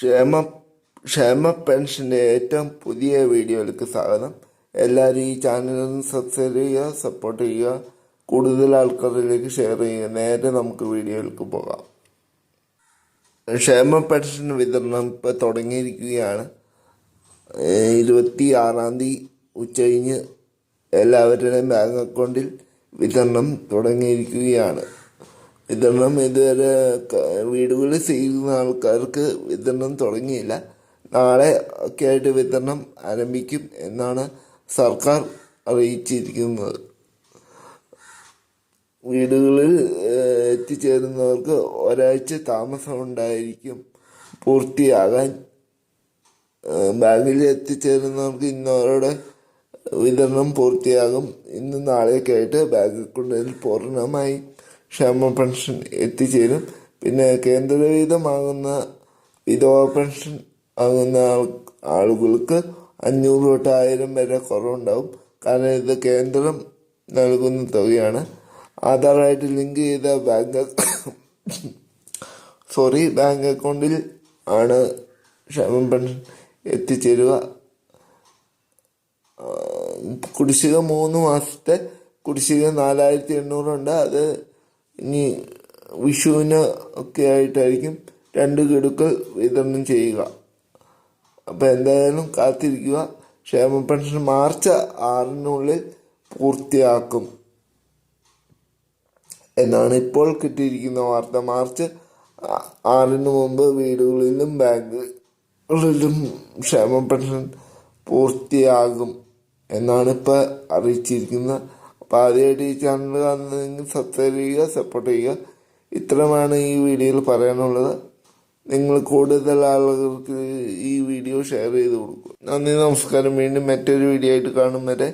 ക്ഷേമ ക്ഷേമ പെൻഷന്റെ ഏറ്റവും പുതിയ വീഡിയോയിലേക്ക് സ്വാഗതം. എല്ലാവരും ഈ ചാനലൊന്ന് സബ്സ്ക്രൈബ് ചെയ്യുക സപ്പോർട്ട് ചെയ്യുക. കൂടുതൽ ആൾക്കാരിലേക്ക് ഷെയർ ചെയ്യുക. നേരെ നമുക്ക് വീഡിയോയിലേക്ക് പോകാം. ക്ഷേമ പെൻഷൻ വിതരണം ഇപ്പോൾ തുടങ്ങിയിരിക്കുകയാണ്. ഇരുപത്തി ആറാം തീയതി ഉച്ചകഴിഞ്ഞ് എല്ലാവരുടെയും ബാങ്ക് അക്കൗണ്ടിൽ വിതരണം തുടങ്ങിയിരിക്കുകയാണ്. വിതരണം ഇതുവരെ വീടുകളിൽ ചെയ്യുന്ന ആൾക്കാർക്ക് വിതരണം തുടങ്ങിയില്ല. നാളെ ഒക്കെ ആയിട്ട് വിതരണം ആരംഭിക്കും എന്നാണ് സർക്കാർ അറിയിച്ചിരിക്കുന്നത്. വീടുകളിൽ എത്തിച്ചേരുന്നവർക്ക് ഒരാഴ്ച താമസം ഉണ്ടായിരിക്കും പൂർത്തിയാകാൻ. ബാങ്കിൽ എത്തിച്ചേരുന്നവർക്ക് ഇന്നവരുടെ വിതരണം പൂർത്തിയാകും. ഇന്ന് നാളെയൊക്കെ ആയിട്ട് ബാങ്ക് അക്കൗണ്ടിൽ പൂർണമായി ക്ഷേമ പെൻഷൻ എത്തിച്ചേരും. പിന്നെ കേന്ദ്ര വിഹിതമാകുന്ന വിധവ പെൻഷൻ ആകുന്ന ആളുകൾക്ക് അഞ്ഞൂറ് തൊട്ട് ആയിരം വരെ കുറവുണ്ടാവും. കാരണം ഇത് കേന്ദ്രം നൽകുന്ന തുകയാണ്. ആധാറായിട്ട് ലിങ്ക് ചെയ്ത ബാങ്ക് സോറി ബാങ്ക് അക്കൗണ്ടിൽ ആണ് ക്ഷേമ പെൻഷൻ എത്തിച്ചേരുക. കുടിശ്ശിക മൂന്ന് മാസത്തെ കുടിശ്ശിക നാലായിരത്തി എണ്ണൂറുണ്ട് അത് ഇനി വിഷുവിന് ഒക്കെ ആയിട്ടായിരിക്കും രണ്ട് ഗഡുക്കൾ വിതരണം ചെയ്യുക. അപ്പോൾ എന്തായാലും കാത്തിരിക്കുക. ക്ഷേമ പെൻഷൻ മാർച്ച് ആറിനുള്ളിൽ പൂർത്തിയാക്കും. എന്നാണ് ഇപ്പോൾ കിട്ടിയിരിക്കുന്ന വാർത്ത. മാർച്ച് ആറിന് മുമ്പ് വീടുകളിലും ബാങ്കുകളിലും ക്ഷേമ പെൻഷൻ പൂർത്തിയാകും എന്നാണ് ഇപ്പോൾ അറിയിച്ചിരിക്കുന്നത് അപ്പോൾ ആദ്യമായിട്ട് ഈ ചാനൽ സബ്സ്ക്രൈബ് ചെയ്യുക സപ്പോർട്ട് ചെയ്യുക. ഇത്രമാണ് ഈ വീഡിയോയിൽ പറയാനുള്ളത്. നിങ്ങൾ കൂടുതൽ ആളുകൾക്ക് ഈ വീഡിയോ ഷെയർ ചെയ്ത് കൊടുക്കുക. നന്ദി നമസ്കാരം. വീണ്ടും മറ്റൊരു വീഡിയോ ആയിട്ട് കാണും വരെ.